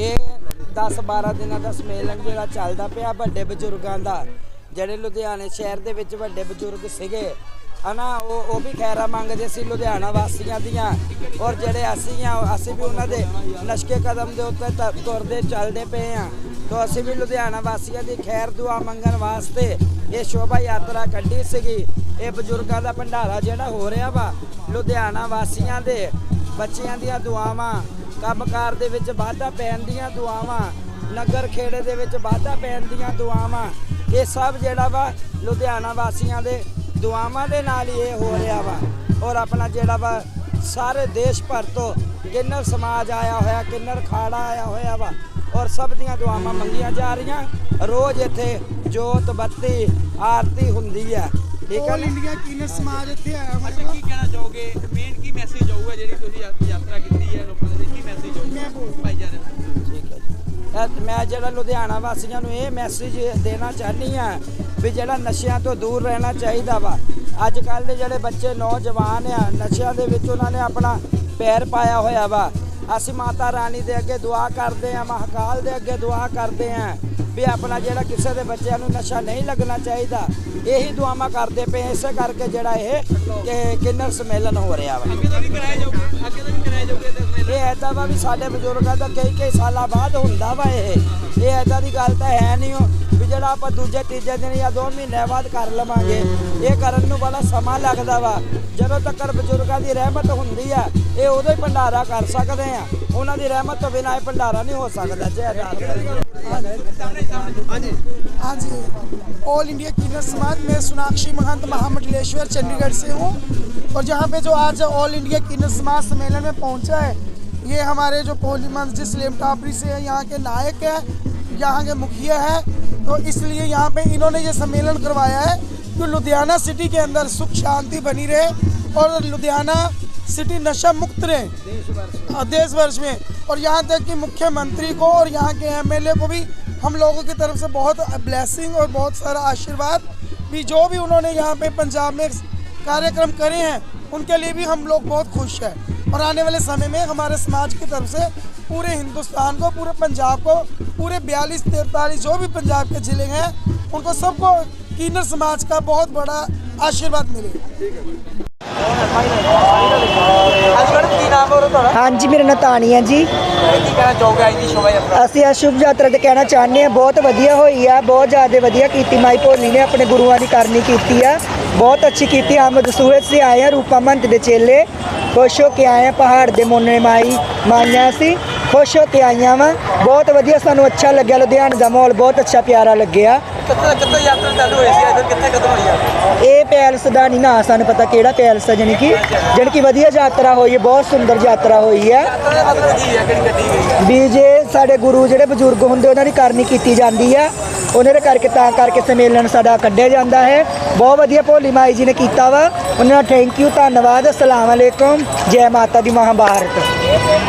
ਇਹ 10-12 ਦਿਨਾਂ ਦਾ ਸਮੇਲਨ ਜਿਹੜਾ ਚੱਲਦਾ ਪਿਆ ਵੱਡੇ ਬਜ਼ੁਰਗਾਂ ਦਾ, ਜਿਹੜੇ ਲੁਧਿਆਣੇ ਸ਼ਹਿਰ ਦੇ ਵਿੱਚ ਵੱਡੇ ਬਜ਼ੁਰਗ ਸੀਗੇ, ਹਨਾ, ਉਹ ਉਹ ਵੀ ਖੈਰਾ ਮੰਗਦੇ ਸੀ ਲੁਧਿਆਣਾ ਵਾਸੀਆਂ ਦੀਆਂ, ਔਰ ਜਿਹੜੇ ਅਸੀਂ ਆ, ਅਸੀਂ ਵੀ ਉਹਨਾਂ ਦੇ ਨਸ਼ਕੇ ਕਦਮ ਦੇ ਉੱਤੇ ਤ- ਤੁਰਦੇ ਚੱਲਦੇ ਪਏ ਆ, ਤੋਂ ਅਸੀਂ ਵੀ ਲੁਧਿਆਣਾ ਵਾਸੀਆਂ ਦੀ ਖੈਰ ਦੁਆ ਮੰਗਣ ਵਾਸਤੇ ਇਹ ਸ਼ੋਭਾ ਯਾਤਰਾ ਕੱਢੀ ਸੀਗੀ। ਇਹ ਬਜ਼ੁਰਗਾਂ ਦਾ ਭੰਡਾਰਾ ਜਿਹੜਾ ਹੋ ਰਿਹਾ ਵਾ, ਲੁਧਿਆਣਾ ਵਾਸੀਆਂ ਦੇ ਬੱਚਿਆਂ ਦੀਆਂ ਦੁਆਵਾਂ ਕੰਮਕਾਰ ਦੇ ਵਿੱਚ ਵਾਧਾ ਪੈਣ ਦੀਆਂ ਦੁਆਵਾਂ ਨਗਰ ਖੇੜੇ ਦੇ ਵਿੱਚ ਵਾਧਾ ਪੈਣ ਦੀਆਂ ਦੁਆਵਾਂ ਇਹ ਸਭ ਜਿਹੜਾ ਵਾ ਲੁਧਿਆਣਾ ਵਾਸੀਆਂ ਦੇ ਦੁਆਵਾਂ ਦੇ ਨਾਲ ਹੀ ਇਹ ਹੋ ਰਿਹਾ ਵਾ। ਔਰ ਆਪਣਾ ਜਿਹੜਾ ਵਾ ਸਾਰੇ ਦੇਸ਼ ਭਰ ਤੋਂ ਕਿੰਨਰ ਸਮਾਜ ਆਇਆ ਹੋਇਆ ਕਿੰਨਰ ਖਾੜਾ ਆਇਆ ਹੋਇਆ ਵਾ ਔਰ ਸਭ ਦੀਆਂ ਦੁਆਵਾਂ ਮੰਗੀਆਂ ਜਾ ਰਹੀਆਂ। ਰੋਜ਼ ਇੱਥੇ ਜੋਤ ਬੱਤੀ ਆਰਤੀ ਹੁੰਦੀ ਹੈ ਠੀਕ ਹੈ ਇੰਡੀਆ ਕੀਨਰ ਸਮਾਜ ਇੱਥੇ ਆਇਆ ਅੱਛਾ ਹੋਇਆ ਕੀ ਕਹਿਣਾ ਚਾਹੋਗੇ? ਮੇਨ ਕੀ ਮੈਸੇਜ ਆਊਗਾ ਜਿਹੜੀ ਤੁਸੀਂ ਯਾਤਰਾ ਕੀਤੀ ਹੈ ਲੋਕਾਂ ਮੈਂ ਜਿਹੜਾ ਲੁਧਿਆਣਾ ਵਾਸੀਆਂ ਨੂੰ ਇਹ ਮੈਸੇਜ ਦੇਣਾ ਚਾਹਨੀ ਆ ਵੀ ਜਿਹੜਾ ਨਸ਼ਿਆਂ ਤੋਂ ਦੂਰ ਰਹਿਣਾ ਚਾਹੀਦਾ ਵਾ। ਅੱਜ ਕੱਲ ਦੇ ਜਿਹੜੇ ਬੱਚੇ ਨੌਜਵਾਨ ਆ, ਨਸ਼ਿਆਂ ਦੇ ਵਿੱਚ ਉਹਨਾਂ ਨੇ ਆਪਣਾ ਪੈਰ ਪਾਇਆ ਹੋਇਆ ਵਾ। ਅਸੀਂ ਮਾਤਾ ਰਾਣੀ ਦੇ ਅੱਗੇ ਦੁਆ ਕਰਦੇ ਆ ਮਹਾਕਾਲ ਦੇ ਅੱਗੇ ਦੁਆ ਕਰਦੇ ਆ ਵੀ ਆਪਣਾ ਜਿਹੜਾ ਕਿਸੇ ਦੇ ਬੱਚਿਆਂ ਨੂੰ ਨਸ਼ਾ ਨਹੀਂ ਲੱਗਣਾ ਚਾਹੀਦਾ ਇਹੀ ਦੁਆਵਾਂ ਕਰਦੇ ਪਏ ਇਸੇ ਕਰਕੇ ਜਿਹੜਾ ਇਹ ਕਿ ਕਿੰਨਰ ਸਮੇਲਨ ਹੋ ਰਿਹਾ ਵਾ। ਅੱਗੇ ਤੋਂ ਵੀ ਕਰਾਏ ਜਾਓਗੇ? ਅੱਗੇ ਤੋਂ ਵੀ ਤੇ ਮੇਲਾ ਇਹ ਐਦਾਂ ਵਾ ਵੀ ਸਾਡੇ ਬਜ਼ੁਰਗਾਂ ਦਾ ਕਈ ਕਈ ਸਾਲਾਂ ਬਾਅਦ ਹੁੰਦਾ ਵਾ ਇਹ। ਇਹ ਐਦਾਂ ਦੀ ਗੱਲ ਤਾਂ ਹੈ ਨਹੀਂ ਵੀ ਜਿਹੜਾ ਆਪਾਂ ਦੂਜੇ ਤੀਜੇ ਦਿਨ ਜਾਂ 2 ਮਹੀਨੇ ਬਾਅਦ ਕਰ ਲਵਾਂਗੇ ਇਹ ਕਰਨ ਨੂੰ ਬੜਾ ਸਮਾਂ ਲੱਗਦਾ ਵਾ ਜਦੋਂ ਤੱਕ ਬਜ਼ੁਰਗਾਂ ਦੀ ਰਹਿਮਤ ਹੁੰਦੀ ਆ ਇਹ ਉਦੋਂ ਹੀ ਭੰਡਾਰਾ ਕਰ ਸਕਦੇ ਆ ਉਹਨਾਂ ਦੀ ਰਹਿਮਤ ਤੋਂ ਬਿਨਾਂ ਇਹ ਭੰਡਾਰਾ ਨਹੀਂ ਹੋ ਸਕਦਾ ਜੈ ਰਾਮ हाँ जी ऑल इंडिया कीनर समाज मैं सोनाक्षी महंत महामंडलेश्वर चंडीगढ़ से हूँ और जहाँ पे जो आज ऑल इंडिया कीनर समाज सम्मेलन में पहुँचा है ये हमारे जो पोलीमंस जिस लेम टापरी से है यहाँ के नायक है यहाँ के मुखिया है। तो इसलिए यहाँ पे इन्होंने ये सम्मेलन करवाया है कि लुधियाना सिटी के अंदर सुख शांति बनी रहे और लुधियाना सिटी नशा मुक्त रहे। देश वर्ष में। और यहाँ तक कि मुख्यमंत्री को और यहाँ के एमएलए को भी हम लोगों की तरफ़ से बहुत ब्लेसिंग और बहुत सारा आशीर्वाद भी जो भी उन्होंने यहाँ पे पंजाब में कार्यक्रम करे हैं, उनके लिए भी हम लोग बहुत खुश हैं। और आने वाले समय में हमारे समाज की तरफ़ से पूरे हिंदुस्तान को पूरे पंजाब को पूरे बयालीस तैंतालीस जो भी पंजाब के ज़िले हैं उनको सबको कीनर समाज का बहुत बड़ा आशीर्वाद मिले ਅੱਜ ਕੱਲ੍ਹ ਕੀ ਨਾਮ ਹੋ ਤੁਹਾਡਾ ਹਾਂਜੀ ਮੇਰਾ ਨਾਂ ਤਾਨੀਆ ਜੀ ਕੀ ਕਹਿਣਾ ਚਾਹੋਗੇ ਅੱਜ ਦੀ ਸ਼ੋਭਾ ਯਾਤਰਾ ਅਸੀਂ ਆ ਸ਼ੁਭ ਯਾਤਰਾ ਤੇ ਕਹਿਣਾ ਚਾਹੁੰਦੇ ਆ ਬਹੁਤ ਵਧੀਆ ਹੋਈ ਆ ਬਹੁਤ ਜ਼ਿਆਦਾ ਵਧੀਆ ਕੀਤੀ ਮਾਈ ਭੋਲੀ ਨੇ ਆਪਣੇ ਗੁਰੂਆਂ ਦੀ ਕਰਨੀ ਕੀਤੀ ਆ ਬਹੁਤ ਅੱਛੀ ਕੀਤੀ ਆਮਦ ਸੂਹਤ ਸੇ ਆਏ ਆ ਰੂਪਾ ਮੰਤ ਦੇ ਚੇਲੇ ਖੁਸ਼ ਹੋ ਕੇ ਆਏ ਆ ਪਹਾੜ ਦੇ ਮੋਨੇ ਮਾਈ ਮਾਈਆਂ ਸੀ ਖੁਸ਼ ਹੋ ਕੇ ਆਈਆਂ ਵਾ। ਬਹੁਤ ਵਧੀਆ ਸਾਨੂੰ ਅੱਛਾ ਲੱਗਿਆ ਲੁਧਿਆਣੇ ਦਾ ਮਾਹੌਲ ਬਹੁਤ ਅੱਛਾ ਪਿਆਰਾ ਲੱਗਿਆ। ਕਿੱਥੇ ਕਿੱਥੇ ਯਾਤਰਾ ਚਾਲੂ ਹੋਈ ਸੀ? ਫਿਰ ਕਿੱਥੇ ਖਤਮ ਹੋਈ ਆ? ਇਹ ਪੈਲਸ ਦਾ ਨਹੀਂ ਨਾ ਸਾਨੂੰ ਪਤਾ ਕਿਹੜਾ ਪੈਲਸ ਆ ਜਾਣੀ ਕਿ ਜਾਣੀ ਕਿ ਵਧੀਆ ਯਾਤਰਾ ਹੋਈ ਹੈ ਬਹੁਤ ਸੁੰਦਰ ਯਾਤਰਾ ਹੋਈ ਹੈ। ਹੈ? ਹੈ? ਵੀ ਜੇ ਸਾਡੇ ਗੁਰੂ ਜਿਹੜੇ ਬਜ਼ੁਰਗ ਹੁੰਦੇ ਉਹਨਾਂ ਦੀ ਕਰਨੀ ਕੀਤੀ ਜਾਂਦੀ ਆ ਉਹਨਾਂ ਦੇ ਕਰਕੇ ਤਾਂ ਕਰਕੇ ਸੰਮੇਲਨ ਸਾਡਾ ਕੱਢਿਆ ਜਾਂਦਾ ਹੈ। ਬਹੁਤ ਵਧੀਆ ਭੋਲੀ ਮਾਈ ਜੀ ਨੇ ਕੀਤਾ ਵਾ। ਉਹਨਾਂ ਦਾ ਥੈਂਕ ਯੂ ਧੰਨਵਾਦ ਅਸਲਾਮ ਅਲੈਕੁਮ ਜੈ ਮਾਤਾ ਦੀ ਮਹਾਭਾਰਤ।